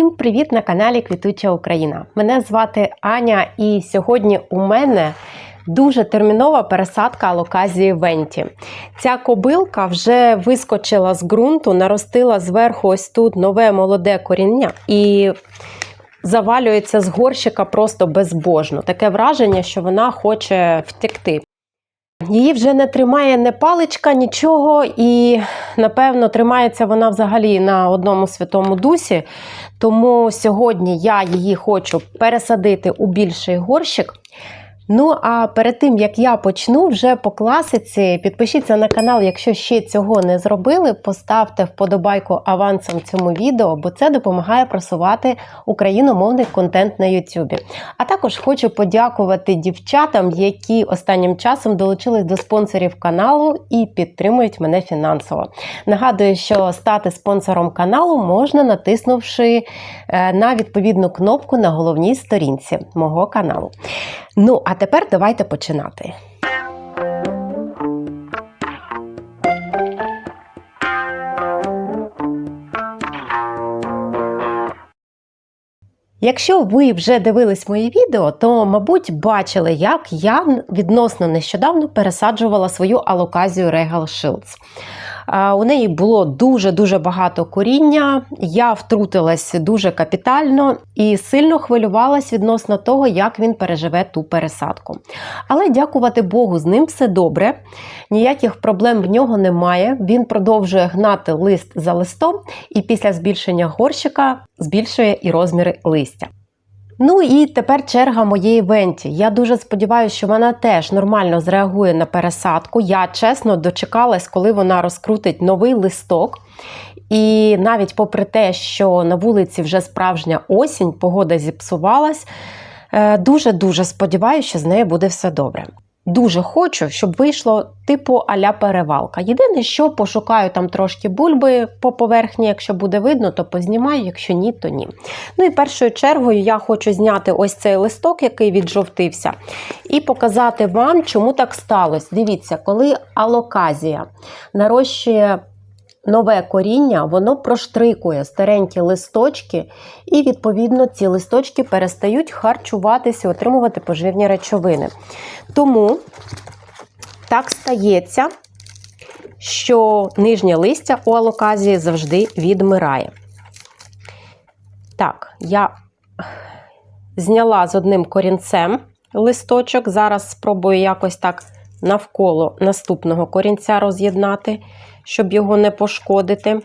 Всім привіт на каналі Квітуча Україна. Мене звати Аня, і сьогодні у мене дуже термінова пересадка алоказії Венті. Ця кобилка вже вискочила з ґрунту, наростила зверху ось тут нове молоде коріння і завалюється з горщика просто безбожно. Таке враження, що вона хоче втекти. Її вже не тримає не паличка, нічого, і напевно тримається вона взагалі на одному святому дусі. Тому сьогодні я її хочу пересадити у більший горщик. Ну, а перед тим як я почну, вже по класиці, підпишіться на канал, якщо ще цього не зробили. Поставте вподобайку авансом цьому відео, бо це допомагає просувати україномовний контент на Ютубі. А також хочу подякувати дівчатам, які останнім часом долучились до спонсорів каналу і підтримують мене фінансово. Нагадую, що стати спонсором каналу можна натиснувши е, на відповідну кнопку на головній сторінці мого каналу. Ну, а тепер давайте починати. Якщо ви вже дивились моє відео, то, мабуть, бачили, як я відносно нещодавно пересаджувала свою алоказію Regal Shields. У неї було дуже-дуже багато коріння, я втрутилась дуже капітально і сильно хвилювалась відносно того, як він переживе ту пересадку. Але дякувати Богу, з ним все добре, ніяких проблем в нього немає. Він продовжує гнати лист за листом, і після збільшення горщика збільшує і розміри листя. Ну і тепер черга моєї Венті. Я дуже сподіваюся, що вона теж нормально зреагує на пересадку. Я чесно дочекалась, коли вона розкрутить новий листок. І навіть попри те, що на вулиці вже справжня осінь, погода зіпсувалась, дуже-дуже сподіваюся, що з нею буде все добре. Дуже хочу, щоб вийшло типу аля перевалка. Єдине, що пошукаю там трошки бульби по поверхні, якщо буде видно, то познімаю, якщо ні, то ні. Ну і першою чергою я хочу зняти ось цей листок, який віджовтився, і показати вам, чому так сталося. Дивіться, коли алоказія нарощує нове коріння, воно проштрикує старенькі листочки, і, відповідно, ці листочки перестають харчуватися, отримувати поживні речовини. Тому так стається, що нижнє листя у алоказії завжди відмирає. Так, я зняла з одним корінцем листочок. Зараз спробую якось так навколо наступного корінця роз'єднати, щоб його не пошкодити.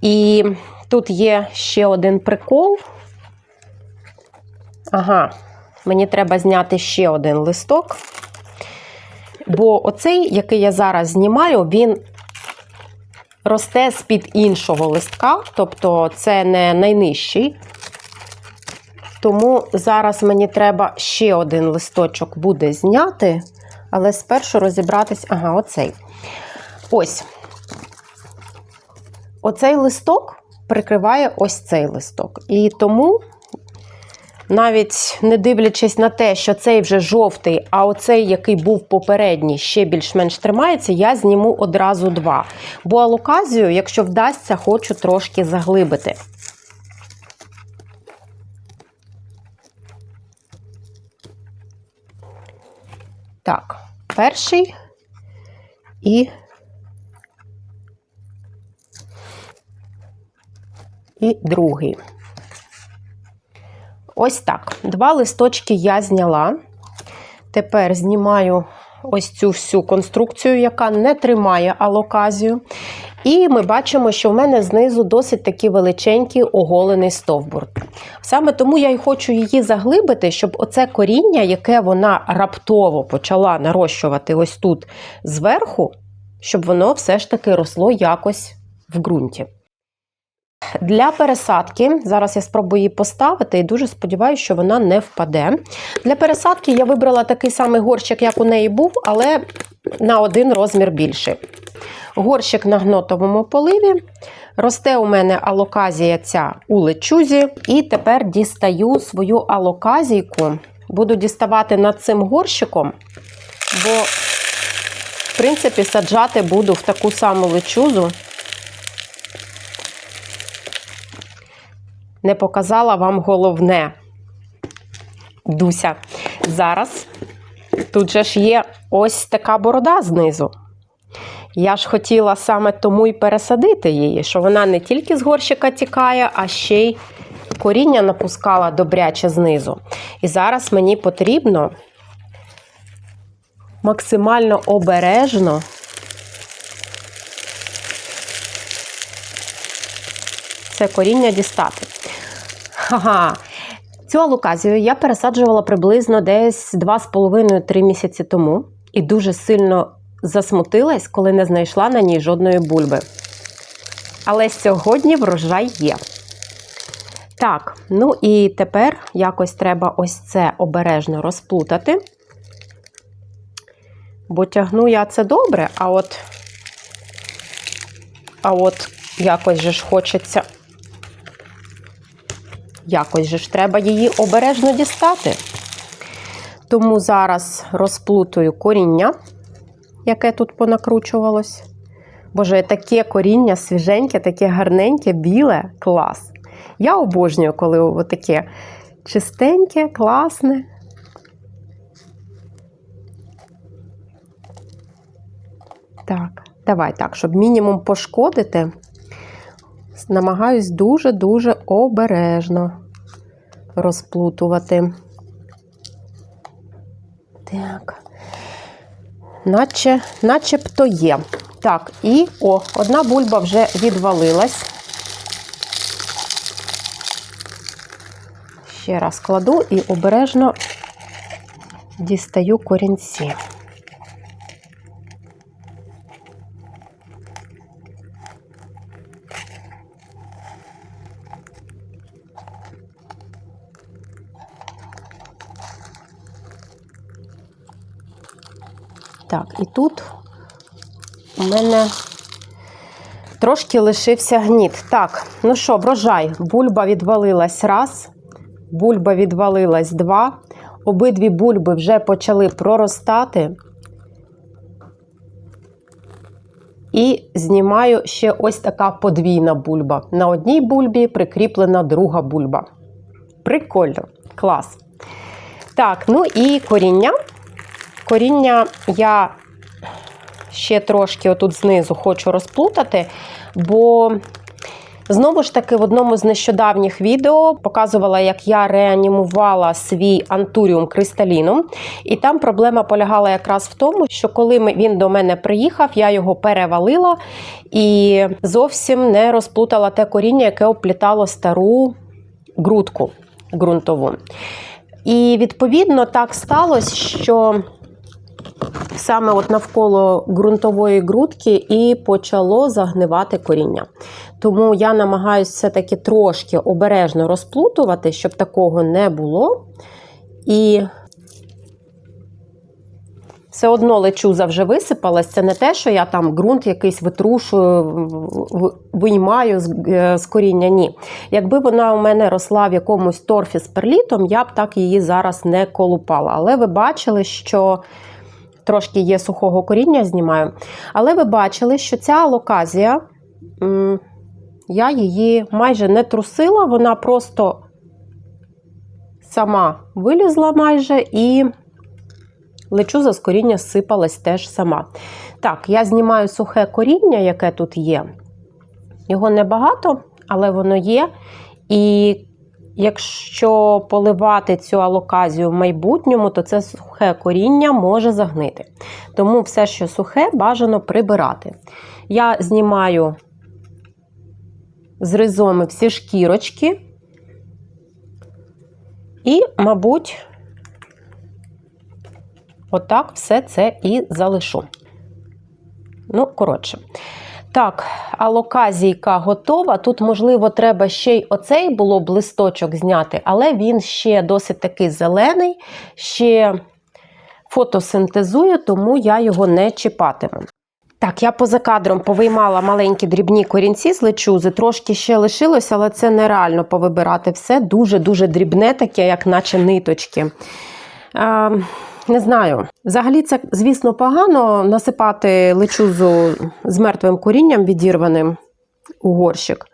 І тут є ще один прикол. Ага, мені треба зняти ще один листок. Бо оцей, який я зараз знімаю, він росте з-під іншого листка, тобто це не найнижчий. Тому зараз мені треба ще один листочок буде зняти, але спершу розібратись, ага, оцей. Ось. Оцей листок прикриває ось цей листок. І тому, навіть не дивлячись на те, що цей вже жовтий, а оцей, який був попередній, ще більш-менш тримається, я зніму одразу два. Бо алоказію, якщо вдасться, хочу трошки заглибити. Так, перший і і другий. Ось так. Два листочки я зняла. Тепер знімаю ось цю всю конструкцію, яка не тримає алоказію. І ми бачимо, що в мене знизу досить такий величенький оголений стовбур. Саме тому я й хочу її заглибити, щоб оце коріння, яке вона раптово почала нарощувати ось тут зверху, щоб воно все ж таки росло якось в ґрунті. Для пересадки, зараз я спробую її поставити і дуже сподіваюся, що вона не впаде. Для пересадки я вибрала такий самий горщик, як у неї був, але на один розмір більший. Горщик на гнотовому поливі. Росте у мене алоказія ця у лечузі. І тепер дістаю свою алоказійку. Буду діставати над цим горщиком, бо, в принципі, саджати буду в таку саму лечузу. Не показала вам головне. Дуся. Зараз тут же ж є ось така борода знизу. Я ж хотіла саме тому і пересадити її, що вона не тільки з горщика тікає, а ще й коріння напускала добряче знизу. І зараз мені потрібно максимально обережно це коріння дістати. Ага. Цю алуказію я пересаджувала приблизно десь 2,5-3 місяці тому і дуже сильно засмутилась, коли не знайшла на ній жодної бульби. Але сьогодні врожай є. Так, ну і тепер якось треба ось це обережно розплутати. Бо тягну я це добре, а от, а от якось же ж хочеться. Якось же ж треба її обережно дістати. Тому зараз розплутую коріння, яке тут понакручувалось. Боже, таке коріння свіженьке, таке гарненьке, біле, клас. Я обожнюю, коли таке чистеньке, класне. Так, давай так, щоб мінімум пошкодити, намагаюсь дуже-дуже обережно розплутувати. Так, наче, начебто є. Так, і о, одна бульба вже відвалилась. Ще раз кладу і обережно дістаю корінці. Так, і тут у мене трошки лишився гніт. Так, ну що, врожай. Бульба відвалилась раз, бульба відвалилась два. Обидві бульби вже почали проростати. І знімаю ще ось така подвійна бульба. На одній бульбі прикріплена друга бульба. Прикольно, клас. Так, ну і коріння. Коріння я ще трошки отут знизу хочу розплутати, бо знову ж таки в одному з нещодавніх відео показувала, як я реанімувала свій антуріум кристаліном. І там проблема полягала якраз в тому, що коли він до мене приїхав, я його перевалила і зовсім не розплутала те коріння, яке оплітало стару грудку ґрунтову. І відповідно так сталося, що саме от навколо ґрунтової грудки і почало загнивати коріння. Тому я намагаюся все-таки трошки обережно розплутувати, щоб такого не було. І все одно лечуза вже висипалась. Це не те, що я там ґрунт якийсь витрушую, виймаю з коріння. Ні. Якби вона у мене росла в якомусь торфі з перлітом, я б так її зараз не колупала. Але ви бачили, що трошки є сухого коріння, знімаю. Але ви бачили, що ця локазія, я її майже не трусила, вона просто сама вилізла майже і лечуза з коріння сипалась теж сама. Так, я знімаю сухе коріння, яке тут є. Його небагато, але воно є. І Якщо поливати цю алоказію в майбутньому, то це сухе коріння може загнити. Тому все, що сухе, бажано прибирати. Я знімаю з ризоми всі шкірочки і, мабуть, отак все це і залишу. Ну, коротше. Так, алоказійка готова. Тут, можливо, треба ще й оцей було б листочок зняти, але він ще досить такий зелений, ще фотосинтезує, тому я його не чіпатиму. Так, я поза кадром повиймала маленькі дрібні корінці з лечузи, трошки ще лишилося, але це нереально повибирати все. Дуже-дуже дрібне, таке, як наче ниточки. Е, не знаю. Взагалі, це, звісно, погано насипати лечузу з мертвим корінням відірваним у горщик.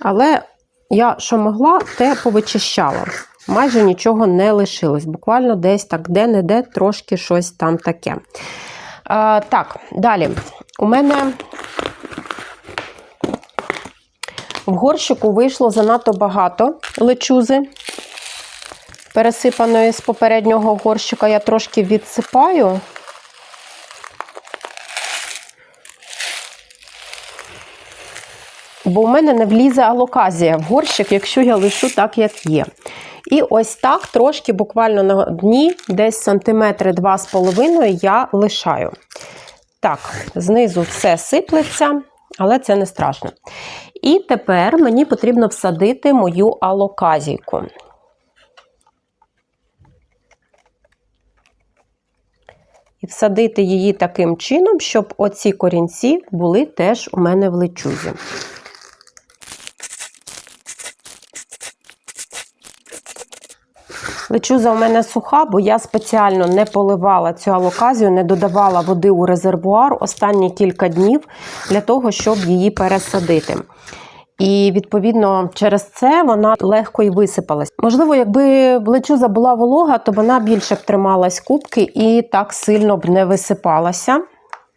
Але я що могла, те повичищала. Майже нічого не лишилось. Буквально десь так, де-не-де, трошки щось там таке. А, так, далі. У мене в горщику вийшло занадто багато лечузи, пересипаної з попереднього горщика. Я трошки відсипаю. Бо у мене не влізе алоказія в горщик, якщо я лишу так, як є. І ось так трошки, буквально на дні, десь сантиметри 2,5 я лишаю. Так, знизу все сиплеться, але це не страшно. І тепер мені потрібно всадити мою алоказійку. Всадити її таким чином, щоб оці корінці були теж у мене в лечузі. Лечуза у мене суха, бо я спеціально не поливала цю алоказію, не додавала води у резервуар останні кілька днів для того, щоб її пересадити. І, відповідно, через це вона легко і висипалась. Можливо, якби лечуза була волога, то вона більше б трималась кубки і так сильно б не висипалася.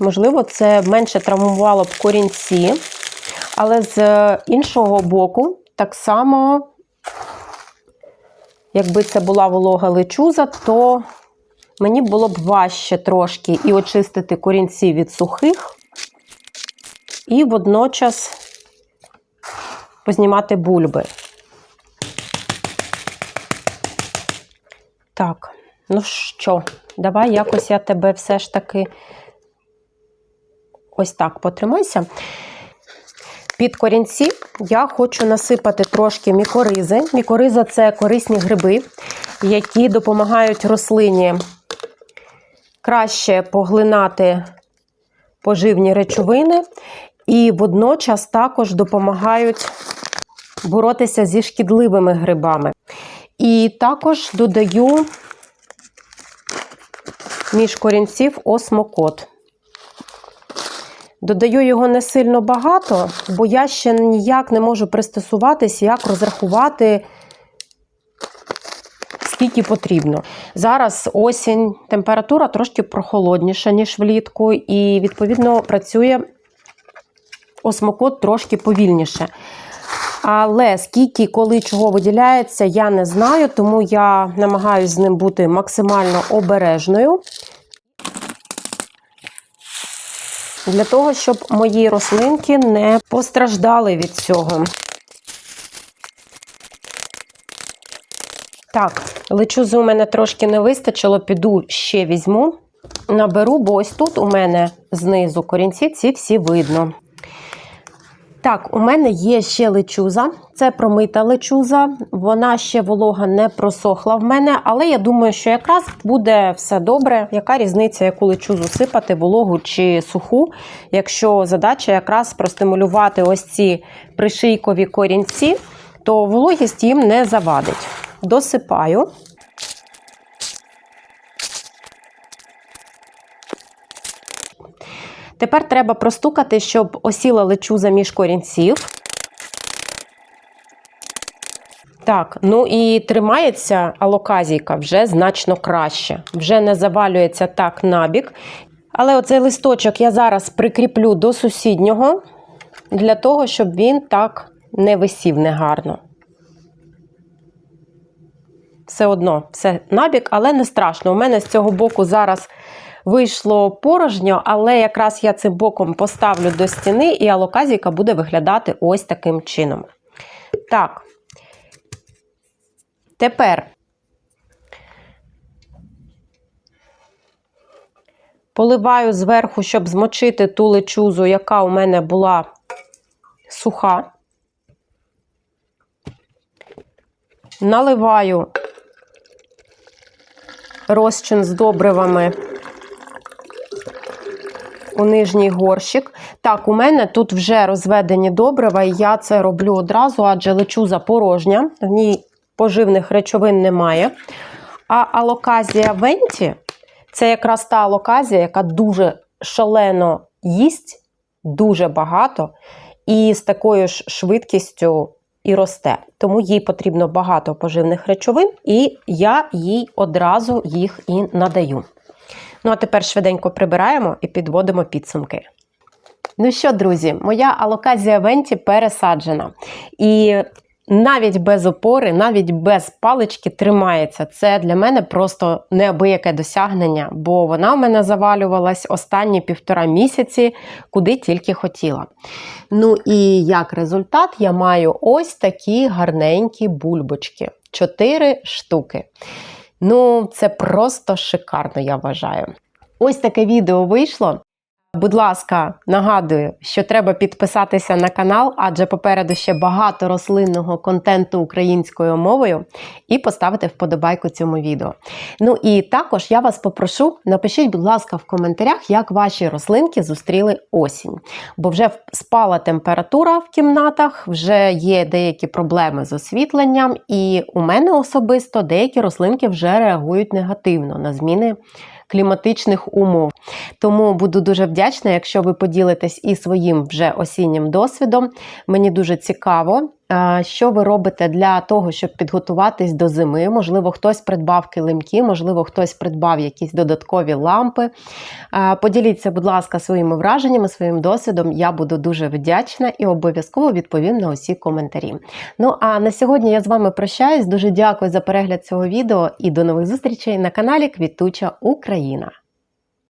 Можливо, це менше травмувало б корінці, але з іншого боку, так само Якби це була волога лечуза, то мені було б важче трошки і очистити корінці від сухих, і водночас познімати бульби. Так, ну що, давай якось я тебе все ж таки ось так потримайся. Під корінці я хочу насипати трошки мікоризи. Мікориза це корисні гриби, які допомагають рослині краще поглинати поживні речовини, і водночас також допомагають боротися зі шкідливими грибами. І також додаю між корінців осмокот. Додаю його не сильно багато, бо я ще ніяк не можу пристосуватись, як розрахувати, скільки потрібно. Зараз осінь, температура трошки прохолодніша, ніж влітку, і, відповідно, працює осмокот трошки повільніше. Але скільки, коли чого виділяється, я не знаю, тому я намагаюся з ним бути максимально обережною. для того, щоб мої рослинки не постраждали від цього. Так, лечузи у мене трошки не вистачило, піду ще візьму, наберу, бо ось тут у мене знизу корінці ці всі видно. Так, у мене є ще лечуза, це промита лечуза, вона ще волога не просохла в мене, але я думаю, що якраз буде все добре. Яка різниця, яку лечузу сипати, вологу чи суху, якщо задача якраз простимулювати ось ці пришийкові корінці, то вологість їм не завадить. Досипаю. Тепер треба простукати, щоб осіла лечуза між корінців. Так, ну і тримається алоказійка вже значно краще. Вже не завалюється так набік. Але оцей листочок я зараз прикріплю до сусіднього, для того, щоб він так не висів негарно. Все одно, все набік, але не страшно. У мене з цього боку зараз вийшло порожньо, але якраз я цим боком поставлю до стіни, і алоказійка буде виглядати ось таким чином. Так, тепер поливаю зверху, щоб змочити ту лечузу, яка у мене була суха. Наливаю розчин з добривами у нижній горщик. Так, у мене тут вже розведені добрива, і я це роблю одразу, адже лечуза порожня, в ній поживних речовин немає. А алоказія венті це якраз та алоказія, яка дуже шалено їсть, дуже багато, і з такою ж швидкістю і росте. Тому їй потрібно багато поживних речовин, і я їй одразу їх і надаю. Ну а тепер швиденько прибираємо і підводимо підсумки. Ну що, друзі, моя алоказія Венті пересаджена. І навіть без опори, навіть без палички тримається. Це для мене просто неабияке досягнення, бо вона в мене завалювалась останні півтора місяці, куди тільки хотіла. Ну і як результат, я маю ось такі гарненькі бульбочки. Чотири штуки. Ну, це просто шикарно, я вважаю. Ось таке відео вийшло. Будь ласка, нагадую, що треба підписатися на канал, адже попереду ще багато рослинного контенту українською мовою, і поставити вподобайку цьому відео. Ну і також я вас попрошу, напишіть, будь ласка, в коментарях, як ваші рослинки зустріли осінь. Бо вже спала температура в кімнатах, вже є деякі проблеми з освітленням, і у мене особисто деякі рослинки вже реагують негативно на зміни кліматичних умов. Тому буду дуже вдячна, якщо ви поділитесь і своїм вже осіннім досвідом. Мені дуже цікаво, що ви робите для того, щоб підготуватись до зими. Можливо, хтось придбав килимки, можливо, хтось придбав якісь додаткові лампи. Поділіться, будь ласка, своїми враженнями, своїм досвідом. Я буду дуже вдячна і обов'язково відповім на усі коментарі. Ну а на сьогодні я з вами прощаюсь. Дуже дякую за перегляд цього відео і до нових зустрічей на каналі Квітуча Україна.